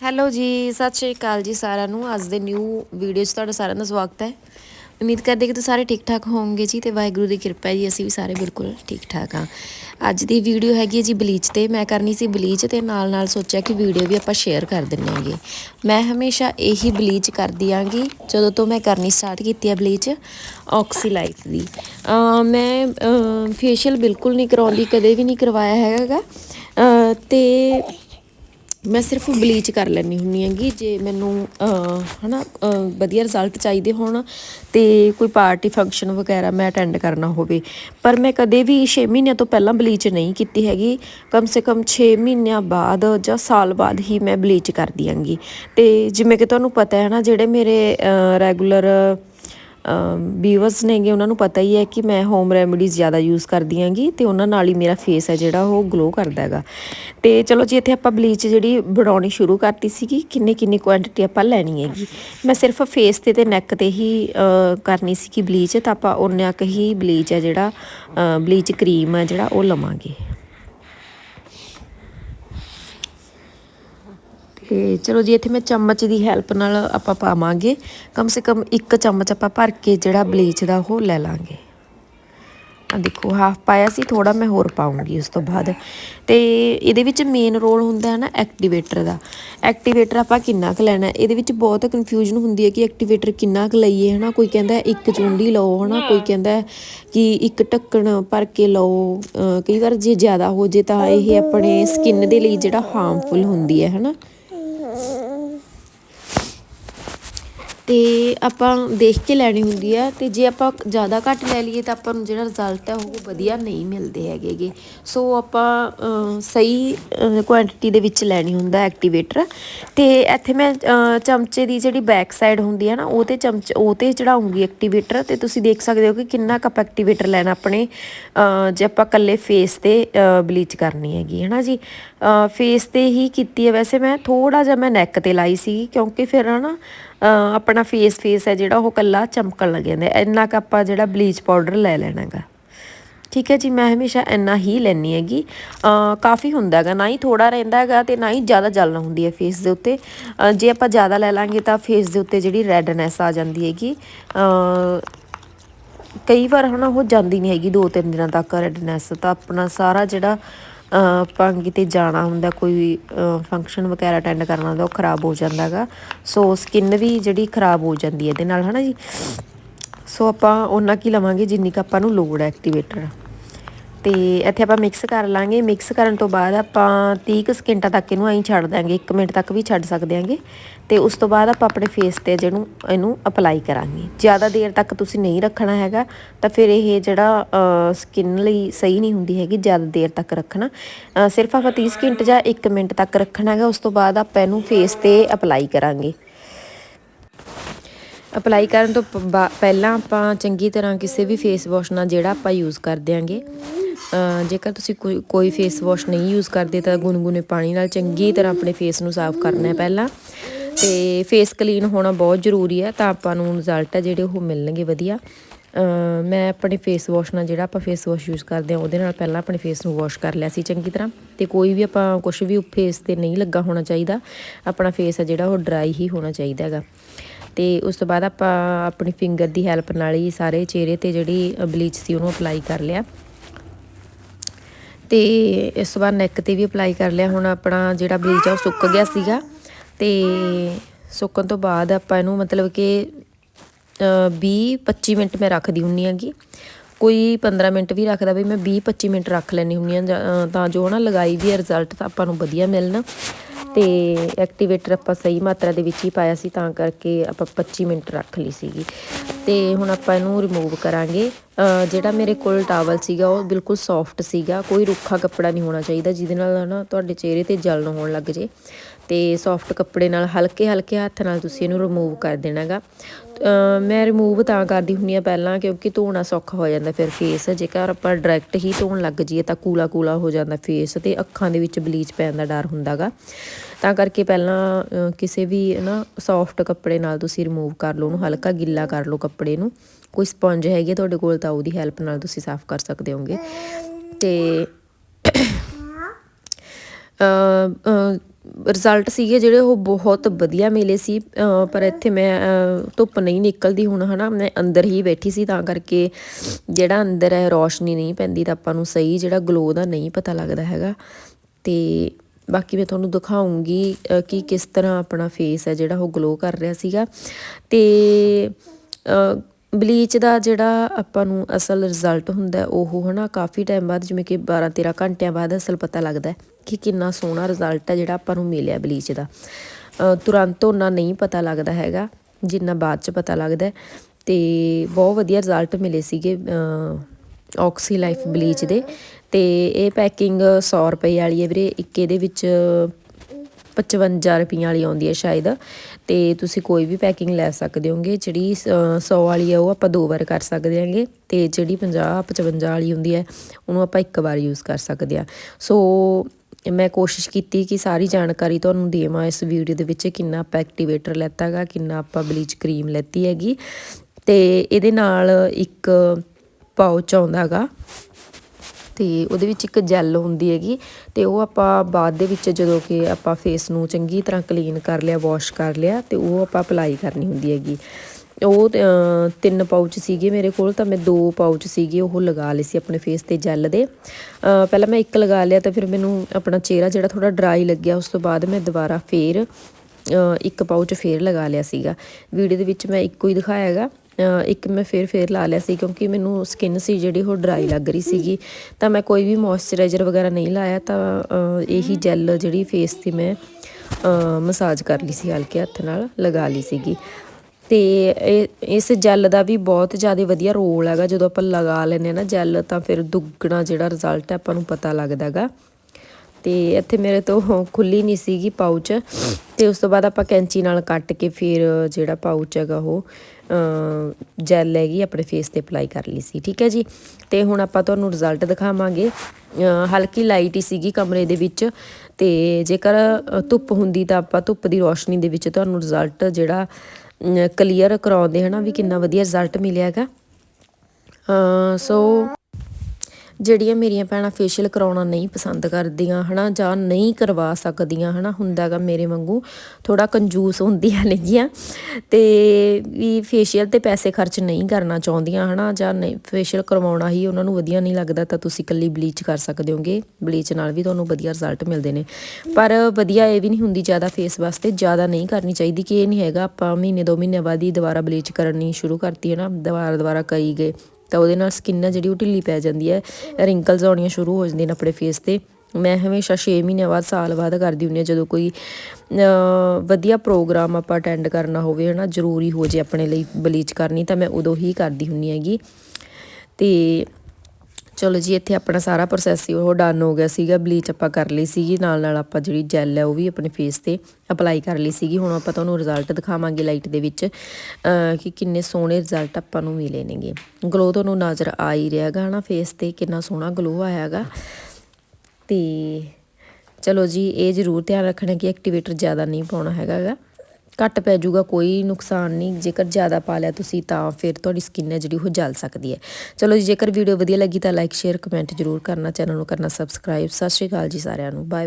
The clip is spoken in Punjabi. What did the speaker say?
ਹੈਲੋ ਜੀ, ਸਤਿ ਸ਼੍ਰੀ ਅਕਾਲ ਜੀ ਸਾਰਿਆਂ ਨੂੰ। ਅੱਜ ਦੇ ਨਿਊ ਵੀਡੀਓ 'ਚ ਤੁਹਾਡਾ ਸਾਰਿਆਂ ਦਾ ਸਵਾਗਤ ਹੈ। ਉਮੀਦ ਕਰਦੇ ਕਿ ਤੁਸੀਂ ਸਾਰੇ ਠੀਕ ਠਾਕ ਹੋਵੋਗੇ ਜੀ ਤੇ ਵਾਹਿਗੁਰੂ ਦੀ ਕਿਰਪਾ ਜੀ, ਅਸੀਂ ਵੀ ਸਾਰੇ ਬਿਲਕੁਲ ਠੀਕ ਠਾਕ ਹਾਂ। ਅੱਜ ਦੀ ਵੀਡੀਓ ਹੈਗੀ ਹੈ ਜੀ ਬਲੀਚ ਤੇ। ਮੈਂ ਕਰਨੀ ਸੀ ਬਲੀਚ ਤੇ ਨਾਲ ਨਾਲ ਸੋਚਿਆ ਕਿ ਵੀਡੀਓ ਵੀ ਆਪਾਂ ਸ਼ੇਅਰ ਕਰ ਦਿੰਨੇ ਆਂਗੇ ਮੈਂ ਹਮੇਸ਼ਾ ਇਹੀ ਬਲੀਚ ਕਰਦੀ ਆਂਗੀ। ਜਦੋਂ ਤੋਂ ਮੈਂ ਕਰਨੀ ਸਟਾਰਟ ਕੀਤੀ ਹੈ ਬਲੀਚ ਆਕਸੀ ਦੀ। ਮੈਂ ਫੇਸ਼ੀਅਲ ਬਿਲਕੁਲ ਨਹੀਂ ਕਰਾਉਂਦੀ, ਕਦੇ ਵੀ ਨਹੀਂ ਕਰਵਾਇਆ ਹੈਗਾ ਅਹ ਤੇ ਮੈਂ ਸਿਰਫ ਬਲੀਚ ਕਰ ਲੈਣੀ ਹੁੰਨੀ ਹੈਗੀ ਜੇ ਮੈਨੂੰ ਅਹ, ਹਨਾ ਵਧੀਆ ਰਿਜ਼ਲਟ ਚਾਹੀਦੇ ਹੋਣ ਤੇ ਕੋਈ ਪਾਰਟੀ ਫੰਕਸ਼ਨ ਵਗੈਰਾ ਮੈਂ ਅਟੈਂਡ ਕਰਨਾ ਹੋਵੇ। ਪਰ ਮੈਂ ਕਦੇ ਵੀ 6 ਮਹੀਨਿਆਂ ਤੋਂ ਪਹਿਲਾਂ ਬਲੀਚ ਨਹੀਂ ਕੀਤੀ ਹੈਗੀ। ਕਮ ਸੇ ਕਮ 6 ਮਹੀਨਿਆਂ ਬਾਅਦ ਜਾਂ ਸਾਲ ਬਾਅਦ ਹੀ ਮੈਂ ਬਲੀਚ ਕਰਦੀ ਹਾਂਗੀ। ਤੇ ਜਿਵੇਂ ਕਿ ਤੁਹਾਨੂੰ ਪਤਾ ਹੈ ਨਾ ਜਿਹੜੇ ਮੇਰੇ ਰੈਗੂਲਰ ਵੀਵਰਸ ਨੇਗੇ ਉਹਨਾਂ ਨੂੰ ਪਤਾ ਹੀ ਹੈ ਕਿ ਮੈਂ ਹੋਮ ਰੈਮਡੀਜ਼ ਜ਼ਿਆਦਾ ਯੂਜ਼ ਕਰਦੀ ਆਂਗੀ ਤੇ ਉਹਨਾਂ ਨਾਲ ਹੀ ਮੇਰਾ ਫੇਸ ਹੈ ਜਿਹੜਾ ਉਹ ਗਲੋ ਕਰਦਾ ਹੈਗਾ। ਤੇ ਚਲੋ ਜੀ ਇੱਥੇ ਆਪਾਂ ਬਲੀਚ ਜਿਹੜੀ ਬਣਾਉਣੀ ਸ਼ੁਰੂ ਕਰਤੀ ਸੀਗੀ ਕਿੰਨੇ ਕਿੰਨੀ ਕੁਆਂਟੀਟੀ ਆਪਾਂ ਲੈਣੀ ਹੈਗੀ। ਮੈਂ ਸਿਰਫ ਫੇਸ ਤੇ ਤੇ ਨੈਕ ਤੇ ਹੀ ਅਹ, ਕਰਨੀ ਸੀਗੀ ਬਲੀਚ ਤਾਂ ਆਪਾਂ ਉਹਨਾਂ ਕੁ ਹੀ ਬਲੀਚ ਹੈ ਜਿਹੜਾ ਬਲੀਚ ਕਰੀਮ ਹੈ ਜਿਹੜਾ ਉਹ ਲਵਾਂਗੇ। ਤੇ ਚਲੋ ਜੀ, ਇੱਥੇ ਮੈਂ ਚਮਚ ਦੀ ਹੈਲਪ ਨਾਲ ਆਪਾਂ ਪਾਵਾਂਗੇ। ਕਮ ਸੇ ਕਮ ਇੱਕ ਚਮਚ ਆਪਾਂ ਭਰ ਕੇ ਜਿਹੜਾ ਬਲੀਚ ਦਾ ਉਹ ਲੈ ਲਾਂਗੇ। ਆ ਦੇਖੋ ਹਾਫ ਪਾਇਆ ਸੀ ਥੋੜਾ ਮੈਂ ਹੋਰ ਪਾਉਂਗੀ ਉਸ ਤੋਂ ਬਾਅਦ। ਤੇ ਇਹਦੇ ਵਿੱਚ ਮੇਨ ਰੋਲ ਹੁੰਦਾ ਹੈ ਨਾ ਐਕਟੀਵੇਟਰ ਦਾ। ਐਕਟੀਵੇਟਰ ਆਪਾਂ ਕਿੰਨਾ ਕੁ ਲੈਣਾ ਇਹਦੇ ਵਿੱਚ ਬਹੁਤ ਕਨਫਿਊਜ਼ਨ ਹੁੰਦੀ ਹੈ ਕਿ ਐਕਟੀਵੇਟਰ ਕਿੰਨਾ ਕੁ ਲਈਏ, ਹਨਾ? ਕੋਈ ਕਹਿੰਦਾ ਇੱਕ ਚੁੰਡੀ ਲਓ, ਹਨਾ? ਕੋਈ ਕਹਿੰਦਾ ਕਿ ਇੱਕ ਢੱਕਣ ਭਰ ਕੇ ਲਓ। ਕਈ ਵਾਰ ਜੇ ਜ਼ਿਆਦਾ ਹੋ ਜੇ ਤਾਂ ਇਹ ਆਪਣੇ ਸਕਿਨ ਦੇ ਲਈ ਜਿਹੜਾ ਹਾਰਮਫੁਲ ਹੁੰਦੀ ਹੈ, ਹਨਾ? ਤੇ ਆਪਾਂ ਦੇਖ ਕੇ ਲੈਣੀ ਹੁੰਦੀ ਹੈ ਤੇ ਜੇ ਆਪਾਂ ਜ਼ਿਆਦਾ ਘੱਟ ਲੈ ਲਈਏ ਤਾਂ ਆਪਾਂ ਨੂੰ ਜਿਹੜਾ ਰਿਜ਼ਲਟ ਹੈ ਉਹ ਵਧੀਆ ਨਹੀਂ ਮਿਲਦੇ ਹੈਗੇਗੇ ਸੋ ਆਪਾਂ ਸਹੀ ਕੁਆਂਟੀਟੀ ਦੇ ਵਿੱਚ ਲੈਣੀ ਹੁੰਦਾ ਐਕਟੀਵੇਟਰ ਤੇ ਇੱਥੇ ਮੈਂ ਚਮਚੇ ਦੀ ਜਿਹੜੀ ਬੈਕ ਸਾਈਡ ਹੁੰਦੀ ਹੈ ਨਾ, ਉਹ ਤੇ ਚਮਚ, ਉਹ ਤੇ ਚੜਾਉਂਗੀ ਐਕਟੀਵੇਟਰ ਤੇ ਤੁਸੀਂ ਦੇਖ ਸਕਦੇ ਹੋ ਕਿ ਕਿੰਨਾ ਕੱਪ ਐਕਟੀਵੇਟਰ ਲੈਣਾ ਆਪਣੇ ਜੇ ਆਪਾਂ ਕੱਲੇ ਫੇਸ ਤੇ ਬਲੀਚ ਕਰਨੀ ਹੈਗੀ ਹੈ ਨਾ ਜੀ ਫੇਸ ਤੇ ਹੀ ਕੀਤੀ ਹੈ ਵੈਸੇ ਮੈਂ ਥੋੜਾ ਜਿਹਾ ਮੈਂ ਨੈਕ ਤੇ ਲਾਈ ਸੀ ਕਿਉਂਕਿ ਫਿਰ ਹਨਾ ਅਹ ਆਪਣਾ ਫੇਸ ਫੇਸ ਹੈ ਜਿਹੜਾ ਉਹ ਕੱਲਾ ਚਮਕਣ ਲੱਗ ਜਾਂਦਾ ਇੰਨਾ ਕੁ ਆਪਾਂ ਜਿਹੜਾ ਬਲੀਚ ਪਾਊਡਰ ਲੈ ਲੈਣਾ ਹੈਗਾ। ਠੀਕ ਹੈ ਜੀ, ਮੈਂ ਹਮੇਸ਼ਾ ਇੰਨਾ ਹੀ ਲੈਣੀ ਹੈਗੀ। ਕਾਫੀ ਹੁੰਦਾ ਹੈਗਾ, ਨਾ ਹੀ ਥੋੜਾ ਰਹਿੰਦਾ ਹੈਗਾ ਤੇ ਨਾ ਹੀ ਜ਼ਿਆਦਾ ਜਲਨ ਹੁੰਦੀ ਹੈ ਫੇਸ ਦੇ ਉੱਤੇ। ਜੇ ਆਪਾਂ ਜ਼ਿਆਦਾ ਲੈ ਲਾਂਗੇ ਤਾਂ ਫੇਸ ਦੇ ਉੱਤੇ ਜਿਹੜੀ ਰੈਡਨੈਸ ਆ ਜਾਂਦੀ ਹੈਗੀ। ਕਈ ਵਾਰ ਹਨਾ ਉਹ ਜਾਂਦੀ ਨਹੀਂ ਹੈਗੀ, ਦੋ ਤਿੰਨ ਦਿਨਾਂ ਤੱਕ ਰੈਡਨੈਸ ਤਾਂ ਆਪਣਾ ਸਾਰਾ ਜਿਹੜਾ ਆਪਾਂ ਕਿਤੇ ਜਾਣਾ ਹੁੰਦਾ, ਕੋਈ ਫੰਕਸ਼ਨ ਵਗੈਰਾ ਅਟੈਂਡ ਕਰਨਾ ਹੁੰਦਾ ਉਹ ਖਰਾਬ ਹੋ ਜਾਂਦਾ ਹੈਗਾ। ਸੋ ਸਕਿਨ ਵੀ ਜਿਹੜੀ ਖਰਾਬ ਹੋ ਜਾਂਦੀ ਹੈ ਇਹਦੇ ਨਾਲ, ਹਨਾ ਜੀ? ਸੋ ਆਪਾਂ ਉਹਨਾਂ ਕੀ ਲਵਾਂਗੇ ਜਿੰਨੀ ਕੁ ਆਪਾਂ ਨੂੰ ਲੋੜ ਹੈ ਐਕਟੀਵੇਟਰ ਤੇ ਇੱਥੇ ਆਪਾਂ ਮਿਕਸ ਕਰ ਲਾਂਗੇ। ਮਿਕਸ ਕਰਨ ਤੋਂ ਬਾਅਦ ਆਪਾਂ 30 ਕੁ ਸਕਿੰਟਾਂ ਤੱਕ ਇਹਨੂੰ ਐਂ ਛੱਡ ਦਾਂਗੇ 1 ਮਿੰਟ ਤੱਕ ਵੀ ਛੱਡ ਸਕਦੇ ਆਂਗੇ। ਤੇ ਉਸ ਤੋਂ ਬਾਅਦ ਆਪਾਂ ਆਪਣੇ ਫੇਸ ਤੇ ਜਿਹਨੂੰ ਇਹਨੂੰ ਅਪਲਾਈ ਕਰਾਂਗੇ। ਜ਼ਿਆਦਾ ਦੇਰ ਤੱਕ ਤੁਸੀਂ ਨਹੀਂ ਰੱਖਣਾ ਹੈਗਾ, ਤਾਂ ਫਿਰ ਇਹ ਜਿਹੜਾ ਸਕਿਨ ਲਈ ਸਹੀ ਨਹੀਂ ਹੁੰਦੀ ਹੈਗੀ, ਜ਼ਿਆਦਾ ਦੇਰ ਤੱਕ ਰੱਖਣਾ। ਸਿਰਫ ਆਪਾਂ 30 ਸਕਿੰਟ ਜਾਂ 1 ਮਿੰਟ ਤੱਕ ਰੱਖਣਾ ਹੈਗਾ। ਉਸ ਤੋਂ ਬਾਅਦ ਆਪਾਂ ਇਹਨੂੰ ਫੇਸ ਤੇ ਅਪਲਾਈ ਕਰਾਂਗੇ। ਅਪਲਾਈ ਕਰਨ ਤੋਂ ਬਾ- ਪਹਿਲਾਂ ਆਪਾਂ ਚੰਗੀ ਤਰ੍ਹਾਂ ਕਿਸੇ ਵੀ ਫੇਸ ਵਾਸ਼ ਨਾਲ ਜਿਹੜਾ ਆਪਾਂ ਯੂਜ਼ ਕਰ ਦਿਆਂਗੇ ਜੇਕਰ ਤੁਸੀਂ ਕੋਈ ਕੋਈ ਫੇਸ ਵਾਸ਼ ਨਹੀਂ ਯੂਜ਼ ਕਰਦੇ ਤਾਂ ਗੁਨਗੁਨੇ ਪਾਣੀ ਨਾਲ ਚੰਗੀ ਤਰ੍ਹਾਂ ਆਪਣੇ ਫੇਸ ਨੂੰ ਸਾਫ਼ ਕਰਨਾ ਹੈ ਪਹਿਲਾਂ। ਤੇ ਫੇਸ ਕਲੀਨ ਹੋਣਾ ਬਹੁਤ ਜ਼ਰੂਰੀ ਹੈ ਤਾਂ ਆਪਾਂ ਨੂੰ ਰਿਜ਼ਲਟ ਆ ਜਿਹੜੇ ਉਹ ਮਿਲਣਗੇ ਵਧੀਆ। ਮੈਂ ਆਪਣੇ ਫੇਸ ਵਾਸ਼ ਨਾਲ ਜਿਹੜਾ ਆਪਾਂ ਫੇਸ ਵਾਸ਼ ਯੂਜ਼ ਕਰਦੇ ਹਾਂ, ਉਹਦੇ ਨਾਲ ਪਹਿਲਾਂ ਆਪਣੇ ਫੇਸ ਨੂੰ ਵਾਸ਼ ਕਰ ਲਿਆ ਸੀ ਚੰਗੀ ਤਰ੍ਹਾਂ। ਤੇ ਕੋਈ ਵੀ ਆਪਾਂ ਕੁਝ ਵੀ ਫੇਸ ਤੇ ਨਹੀਂ ਲੱਗਾ ਹੋਣਾ ਚਾਹੀਦਾ, ਆਪਣਾ ਫੇਸ ਹੈ ਜਿਹੜਾ ਉਹ ਡਰਾਈ ਹੀ ਹੋਣਾ ਚਾਹੀਦਾ ਹੈਗਾ। ਤੇ ਉਸ ਤੋਂ ਬਾਅਦ ਆਪਾਂ ਆਪਣੀ ਫਿੰਗਰ ਦੀ ਹੈਲਪ ਨਾਲ ਹੀ ਸਾਰੇ ਚਿਹਰੇ ਤੇ ਜਿਹੜੀ ਬਲੀਚ ਸੀ ਉਹਨੂੰ ਅਪਲਾਈ ਕਰ ਲਿਆ। ਤੇ ਇਸ ਤੋਂ ਬਾਅਦ ਨੈਕ ਤੇ ਵੀ ਅਪਲਾਈ ਕਰ ਲਿਆ। ਹੁਣ ਆਪਣਾ ਜਿਹੜਾ ਬਲੀਚ ਆ ਉਹ ਸੁੱਕ ਗਿਆ ਸੀਗਾ। ਤੇ ਸੁੱਕਣ ਤੋਂ ਬਾਅਦ ਆਪਾਂ ਇਹਨੂੰ ਮਤਲਬ ਕਿ 20 25 ਮਿੰਟ ਮੈਂ ਰੱਖਦੀ ਹੁੰਨੀ ਹੈਗੀ। ਕੋਈ 15 ਮਿੰਟ ਵੀ ਰੱਖਦਾ ਵੀ ਮੈਂ 20 25 ਮਿੰਟ ਰੱਖ ਲੈਣੀ ਹੁੰਨੀ ਆ ਤਾਂ ਜੋ ਨਾ ਲਗਾਈ ਵੀ ਰਿਜ਼ਲਟ ਤਾਂ ਆਪਾਂ ਨੂੰ ਵਧੀਆ ਮਿਲਣ। ਤੇ ਐਕਟੀਵੇਟਰ ਆਪਾਂ ਸਹੀ ਮਾਤਰਾ ਦੇ ਵਿੱਚ ਹੀ ਪਾਇਆ ਸੀ, ਤਾਂ ਕਰਕੇ ਆਪਾਂ 25 ਮਿੰਟ ਰੱਖ ਲਈ ਸੀਗੀ। ਤੇ ਹੁਣ ਆਪਾਂ ਇਹਨੂੰ ਰਿਮੂਵ ਕਰਾਂਗੇ। ਜਿਹੜਾ ਮੇਰੇ ਕੋਲ ਟਾਵਲ ਸੀਗਾ, ਉਹ ਬਿਲਕੁਲ ਸੌਫਟ ਸੀਗਾ। ਕੋਈ ਰੁੱਖਾ ਕੱਪੜਾ ਨਹੀਂ ਹੋਣਾ ਚਾਹੀਦਾ, ਜਿਹਦੇ ਨਾਲ ਨਾ ਤੁਹਾਡੇ ਚਿਹਰੇ ਤੇ ਜਲਨ ਹੋਣ ਲੱਗ ਜੇ। ਤੇ ਸੌਫਟ ਕੱਪੜੇ ਨਾਲ, ਹਲਕੇ ਹਲਕੇ ਹੱਥ ਨਾਲ ਤੁਸੀਂ ਇਹਨੂੰ ਰਿਮੂਵ ਕਰ ਦੇਣਾਗਾ। ਮੈਂ ਰਿਮੂਵ ਤਾਂ ਕਰਦੀ ਹੁੰਨੀ ਆ ਪਹਿਲਾਂ, ਕਿਉਂਕਿ ਧੋਣਾ ਸੌਖਾ ਹੋ ਜਾਂਦਾ ਫਿਰ ਫੇਸ ਜੇਕਰ ਆਪਾਂ ਡਾਇਰੈਕਟ ਹੀ ਧੋਣ ਲੱਗ ਜਾਈਏ ਤਾਂ ਕੂਲਾ ਕੂਲਾ ਹੋ ਜਾਂਦਾ ਫੇਸ ਤੇ, ਅੱਖਾਂ ਦੇ ਵਿੱਚ ਬਲੀਚ ਪੈਣ ਦਾ ਡਰ ਹੁੰਦਾਗਾ। ਤਾਂ ਕਰਕੇ ਪਹਿਲਾਂ ਕਿਸੇ ਵੀ ਨਾ ਸੌਫਟ ਕੱਪੜੇ ਨਾਲ ਤੁਸੀਂ ਰਿਮੂਵ ਕਰ ਲਓ ਉਹਨੂੰ, ਹਲਕਾ ਗਿੱਲਾ ਕਰ ਲਓ ਕੱਪੜੇ ਨੂੰ। ਕੋਈ ਸਪੰਜ ਹੈਗੀ ਆ ਤੁਹਾਡੇ ਕੋਲ ਤਾਂ ਉਹਦੀ ਹੈਲਪ ਨਾਲ ਤੁਸੀਂ ਸਾਫ਼ ਕਰ ਸਕਦੇ ਹੋਗੇ ਤੇ ਰਿਜ਼ਲਟ ਸੀਗੇ ਜਿਹੜੇ ਉਹ ਬਹੁਤ ਵਧੀਆ ਮਿਲੇ ਸੀ ਪਰ ਇੱਥੇ ਮੈਂ ਧੁੱਪ ਨਹੀਂ ਨਿਕਲਦੀ ਹੁਣ, ਹਨਾ, ਮੈਂ ਅੰਦਰ ਹੀ ਬੈਠੀ ਸੀ ਤਾਂ ਕਰਕੇ ਜਿਹੜਾ ਅੰਦਰ ਹੈ ਰੌਸ਼ਨੀ ਨਹੀਂ ਪੈਂਦੀ ਤਾਂ ਆਪਾਂ ਨੂੰ ਸਹੀ ਜਿਹੜਾ ਗਲੋ ਦਾ ਨਹੀਂ ਪਤਾ ਲੱਗਦਾ ਹੈਗਾ। ਤੇ ਬਾਕੀ ਮੈਂ ਤੁਹਾਨੂੰ ਦਿਖਾਉਂਗੀ ਕਿ ਕਿਸ ਤਰ੍ਹਾਂ ਆਪਣਾ ਫੇਸ ਹੈ ਜਿਹੜਾ ਉਹ ਗਲੋ ਕਰ ਰਿਹਾ ਸੀਗਾ। ਤੇ ਬਲੀਚ ਦਾ ਜਿਹੜਾ ਆਪਾਂ ਨੂੰ ਅਸਲ ਰਿਜ਼ਲਟ ਹੁੰਦਾ ਹੈ, ਉਹ ਹਨਾ ਕਾਫੀ ਟਾਈਮ ਬਾਅਦ ਜਿਵੇਂ ਕਿ 12 13 ਘੰਟਿਆਂ ਬਾਅਦ ਅਸਲ ਪਤਾ ਲੱਗਦਾ ਕਿ ਕਿੰਨਾ ਸੋਹਣਾ ਰਿਜ਼ਲਟ ਹੈ ਜਿਹੜਾ ਆਪਾਂ ਨੂੰ ਮਿਲਿਆ ਬਲੀਚ ਦਾ ਤੁਰੰਤ ਉਹਨਾਂ ਨਹੀਂ ਪਤਾ ਲੱਗਦਾ ਹੈਗਾ ਜਿੰਨਾ ਬਾਅਦ ਚ ਪਤਾ ਲੱਗਦਾ ਹੈ। ਤੇ ਬਹੁਤ ਵਧੀਆ ਰਿਜ਼ਲਟ ਮਿਲੇ ਸੀਗੇ ਆਕਸੀ ਲਾਈਫ ਬਲੀਚ ਦੇ ਤੇ ਇਹ ਪੈਕਿੰਗ 100 ਰੁਪਏ ਵਾਲੀ ਹੈ ਵੀਰੇ ਇੱਕ ਇਹਦੇ ਵਿੱਚ 55 ਰੁਪਈਆਂ ਵਾਲੀ ਆਉਂਦੀ ਹੈ ਸ਼ਾਇਦ। ਤੇ ਤੁਸੀਂ ਕੋਈ ਵੀ ਪੈਕਿੰਗ ਲੈ ਸਕਦੇ ਹੋਗੇ, ਜਿਹੜੀ 100 ਵਾਲੀ ਹੈ, ਉਹ ਆਪਾਂ ਦੋ ਵਾਰ ਕਰ ਸਕਦੇ ਹਾਂਗੇ। ਤੇ ਜਿਹੜੀ 50 55 ਵਾਲੀ ਹੁੰਦੀ ਹੈ, ਉਹਨੂੰ ਆਪਾਂ ਇੱਕ ਵਾਰ ਯੂਜ਼ ਕਰ ਸਕਦੇ ਆ ਸੋ, ਮੈਂ ਕੋਸ਼ਿਸ਼ ਕੀਤੀ ਕਿ ਸਾਰੀ ਜਾਣਕਾਰੀ ਤੁਹਾਨੂੰ ਦੇਵਾਂ ਇਸ ਵੀਡੀਓ ਦੇ ਵਿੱਚ, ਕਿੰਨਾ ਆਪਾਂ ਐਕਟੀਵੇਟਰ ਲੈਤਾਗਾ ਕਿੰਨਾ ਆਪਾਂ ਬਲੀਚ ਕਰੀਮ ਲੈਤੀ ਹੈਗੀ। ਤੇ ਇਹਦੇ ਨਾਲ ਇੱਕ ਪਾਉਚ ਆਉਂਦਾਗਾ ਤੇ ਉਹਦੇ ਵਿੱਚ ਇੱਕ ਜੈਲ ਹੁੰਦੀ ਹੈਗੀ ਤੇ ਉਹ ਆਪਾਂ ਬਾਅਦ ਦੇ ਵਿੱਚ ਜਦੋਂ ਕਿ ਆਪਾਂ ਫੇਸ ਨੂੰ ਚੰਗੀ ਤਰ੍ਹਾਂ ਕਲੀਨ ਕਰ ਲਿਆ ਵਾਸ਼ ਕਰ ਲਿਆ ਤੇ ਉਹ ਆਪਾਂ ਅਪਲਾਈ ਕਰਨੀ ਹੁੰਦੀ ਹੈਗੀ। ਉਹ ਤਿੰਨ ਪਾਊਚ ਸੀਗੇ ਮੇਰੇ ਕੋਲ ਤਾਂ ਮੈਂ ਦੋ ਪਾਊਚ ਸੀਗੇ ਉਹ ਲਗਾ ਲਏ ਸੀ ਆਪਣੇ ਫੇਸ ਤੇ ਜੈਲ ਦੇ। ਪਹਿਲਾਂ ਮੈਂ ਇੱਕ ਲਗਾ ਲਿਆ ਤਾਂ ਫਿਰ ਮੈਨੂੰ ਆਪਣਾ ਚਿਹਰਾ ਜਿਹੜਾ ਥੋੜਾ ਡਰਾਈ ਲੱਗਿਆ, ਉਸ ਤੋਂ ਬਾਅਦ ਮੈਂ ਦੁਬਾਰਾ ਫੇਰ ਇੱਕ ਪਾਊਚ ਫੇਰ ਲਗਾ ਲਿਆ ਸੀਗਾ। ਵੀਡੀਓ ਦੇ ਵਿੱਚ ਮੈਂ ਇੱਕੋ ਹੀ ਦਿਖਾਇਆ ਹੈਗਾ। ਇੱਕ ਮੈਂ ਫਿਰ ਫੇਰ ਲਾ ਲਿਆ ਸੀ ਕਿਉਂਕਿ ਮੈਨੂੰ ਸਕਿਨ ਸੀ ਜਿਹੜੀ ਉਹ ਡਰਾਈ ਲੱਗ ਰਹੀ ਸੀਗੀ। ਤਾਂ ਮੈਂ ਕੋਈ ਵੀ ਮੋਇਸਚਰਾਈਜ਼ਰ ਵਗੈਰਾ ਨਹੀਂ ਲਾਇਆ ਤਾਂ ਇਹੀ ਜੈਲ ਜਿਹੜੀ ਫੇਸ ਤੇ ਮੈਂ ਮਸਾਜ ਕਰ ਲਈ ਸੀ ਹਲਕੇ ਹੱਥ ਨਾਲ, ਲਗਾ ਲਈ ਸੀਗੀ। ਤੇ ਇਹ, ਇਸ ਜੈਲ ਦਾ ਵੀ ਬਹੁਤ ਜ਼ਿਆਦਾ ਵਧੀਆ ਰੋਲ ਹੈਗਾ। ਜਦੋਂ ਆਪਾਂ ਲਗਾ ਲੈਂਦੇ ਆ ਨਾ ਜੈਲ ਤਾਂ ਫਿਰ ਦੁੱਗਣਾ ਜਿਹੜਾ ਰਿਜ਼ਲਟ ਹੈ ਆਪਾਂ ਨੂੰ ਪਤਾ ਲੱਗਦਾਗਾ ਤੇ ਇੱਥੇ ਮੇਰੇ ਤੋਂ ਖੁੱਲੀ ਨਹੀਂ ਸੀਗੀ ਪਾਊਚ। ਤੇ ਉਸ ਤੋਂ ਬਾਅਦ ਆਪਾਂ ਕੈਂਚੀ ਨਾਲ ਕੱਟ ਕੇ ਫਿਰ ਜਿਹੜਾ ਪਾਊਚ ਹੈਗਾ ਉਹ ਜੈਲ ਹੈਗੀ, ਆਪਣੇ ਫੇਸ ਤੇ ਅਪਲਾਈ ਕਰ ਲਈ ਸੀ। ਠੀਕ ਹੈ ਜੀ? ਤੇ ਹੁਣ ਆਪਾਂ ਤੁਹਾਨੂੰ ਰਿਜ਼ਲਟ ਦਿਖਾਵਾਂਗੇ। ਹਲਕੀ ਲਾਈਟ ਹੀ ਸੀਗੀ ਕਮਰੇ ਦੇ ਵਿੱਚ। ਤੇ ਜੇਕਰ ਧੁੱਪ ਹੁੰਦੀ ਤਾਂ ਆਪਾਂ ਧੁੱਪ ਦੀ ਰੋਸ਼ਨੀ ਦੇ ਵਿੱਚ ਤੁਹਾਨੂੰ ਰਿਜ਼ਲਟ ਜਿਹੜਾ ਕਲੀਅਰ ਕਰਾਉਂਦੇ ਹਨਾ ਵੀ ਕਿੰਨਾ ਵਧੀਆ ਰਿਜ਼ਲਟ ਮਿਲਿਆ ਹੈਗਾ। ਸੋ ਜਿਹੜੀਆਂ ਮੇਰੀਆਂ ਭੈਣਾਂ ਫੇਸ਼ੀਅਲ ਕਰਾਉਣਾ ਨਹੀਂ ਪਸੰਦ ਕਰਦੀਆਂ, ਹਨਾ, ਜਾਂ ਨਹੀਂ ਕਰਵਾ ਸਕਦੀਆਂ, ਹਨਾ ਹੁੰਦਾਗਾ ਮੇਰੇ ਵਾਂਗੂ ਥੋੜਾ ਕੰਜੂਸ ਹੁੰਦੀਆਂ ਨੇਗੀਆਂ। ਤੇ ਵੀ ਫੇਸ਼ੀਅਲ ਤੇ ਪੈਸੇ ਖਰਚ ਨਹੀਂ ਕਰਨਾ ਚਾਹੁੰਦੀਆਂ, ਹਨਾ, ਜਾਂ ਨਹੀਂ ਫੇਸ਼ੀਅਲ ਕਰਵਾਉਣਾ ਹੀ ਉਹਨਾਂ ਨੂੰ ਵਧੀਆ ਨਹੀਂ ਲੱਗਦਾ, ਤਾਂ ਤੁਸੀਂ ਕੱਲੀ ਬਲੀਚ ਕਰ ਸਕਦੇ ਹੋਗੇ। ਬਲੀਚ ਨਾਲ ਵੀ ਤੁਹਾਨੂੰ ਵਧੀਆ ਰਿਜ਼ਲਟ ਮਿਲਦੇ ਨੇ। ਪਰ ਵਧੀਆ ਇਹ ਵੀ ਨਹੀਂ ਹੁੰਦੀ ਜ਼ਿਆਦਾ ਫੇਸ ਵਾਸਤੇ, ਜ਼ਿਆਦਾ ਨਹੀਂ ਕਰਨੀ ਚਾਹੀਦੀ, ਕਿ ਇਹ ਨਹੀਂ ਹੈਗਾ, ਆਪਾਂ ਮਹੀਨੇ, ਦੋ ਮਹੀਨੇ ਬਾਅਦ ਹੀ ਦੁਬਾਰਾ ਬਲੀਚ ਕਰਨੀ ਸ਼ੁਰੂ ਕਰਤੀ ਹੈ ਨਾ ਦੁਬਾਰਾ ਦੁਬਾਰਾ ਕਰੀ ਗਏ। ਤਾਂ ਉਹਦੇ ਨਾਲ ਸਕਿਨ ਆ ਜਿਹੜੀ ਉਹ ਢਿੱਲੀ ਪੈ ਜਾਂਦੀ ਹੈ। ਰਿੰਕਲਸ ਆਉਣੀਆਂ ਸ਼ੁਰੂ ਹੋ ਜਾਂਦੀਆਂ ਨੇ ਆਪਣੇ ਫੇਸ ਤੇ। ਮੈਂ ਹਮੇਸ਼ਾ 6 ਮਹੀਨਿਆਂ ਬਾਅਦ, ਸਾਲ ਬਾਅਦ ਕਰਦੀ ਹੁੰਦੀ ਹਾਂ ਜਦੋਂ ਕੋਈ ਵਧੀਆ ਪ੍ਰੋਗਰਾਮ ਆਪਾਂ ਅਟੈਂਡ ਕਰਨਾ ਹੋਵੇ, ਹਨਾ, ਜ਼ਰੂਰੀ ਹੋ ਜੇ ਆਪਣੇ ਲਈ ਬਲੀਚ ਕਰਨੀ, ਤਾਂ ਮੈਂ ਉਦੋਂ ਹੀ ਕਰਦੀ ਹੁੰਨੀ ਹੈਗੀ। ਤੇ ਚਲੋ ਜੀ, ਇੱਥੇ ਆਪਣਾ ਸਾਰਾ ਪ੍ਰੋਸੈਸ ਸੀ, ਉਹ ਡਨ ਹੋ ਗਿਆ ਸੀਗਾ ਬਲੀਚ ਆਪਾਂ ਕਰ ਲਈ ਸੀਗੀ, ਨਾਲ ਨਾਲ ਆਪਾਂ ਜਿਹੜੀ ਜੈਲ ਹੈ ਉਹ ਵੀ ਆਪਣੇ ਫੇਸ ਤੇ ਅਪਲਾਈ ਕਰ ਲਈ ਸੀਗੀ, ਹੁਣ ਆਪਾਂ ਤੁਹਾਨੂੰ ਰਿਜ਼ਲਟ ਦਿਖਾਵਾਂਗੇ ਲਾਈਟ ਦੇ ਵਿੱਚ ਕਿ ਕਿੰਨੇ ਸੋਹਣੇ ਰਿਜ਼ਲਟ ਆਪਾਂ ਨੂੰ ਮਿਲੇ ਨੇਗੇ। ਗਲੋ ਤੁਹਾਨੂੰ ਨਜ਼ਰ ਆ ਹੀ ਰਿਹਾ ਹੈਗਾ ਹਨਾ ਫੇਸ ਤੇ ਕਿੰਨਾ ਸੋਹਣਾ ਗਲੋ ਆਇਆ ਹੈਗਾ। ਤੇ ਚਲੋ ਜੀ, ਇਹ ਜ਼ਰੂਰ ਧਿਆਨ ਰੱਖਣਾ ਕਿ ਐਕਟੀਵੇਟਰ ਜ਼ਿਆਦਾ ਨਹੀਂ ਪਾਉਣਾ ਹੈਗਾ ਗਾ ਘੱਟ ਪੈ ਜਾਊਗਾ, ਕੋਈ ਨੁਕਸਾਨ ਨਹੀਂ। ਜੇਕਰ ਜ਼ਿਆਦਾ ਪਾ ਲਿਆ ਤੁਸੀਂ ਤਾਂ ਫਿਰ ਤੁਹਾਡੀ ਸਕਿਨ ਹੈ ਜਿਹੜੀ ਉਹ ਜਲ ਸਕਦੀ ਹੈ। ਚਲੋ ਜੀ, ਜੇਕਰ ਵੀਡੀਓ ਵਧੀਆ ਲੱਗੀ ਤਾਂ ਲਾਈਕ ਸ਼ੇਅਰ ਕਮੈਂਟ ਜ਼ਰੂਰ ਕਰਨਾ ਚੈਨਲ ਨੂੰ ਕਰਨਾ ਸਬਸਕ੍ਰਾਈਬ ਸਤਿ ਸ਼੍ਰੀ ਅਕਾਲ ਜੀ ਸਾਰਿਆਂ ਨੂੰ। ਬਾਏ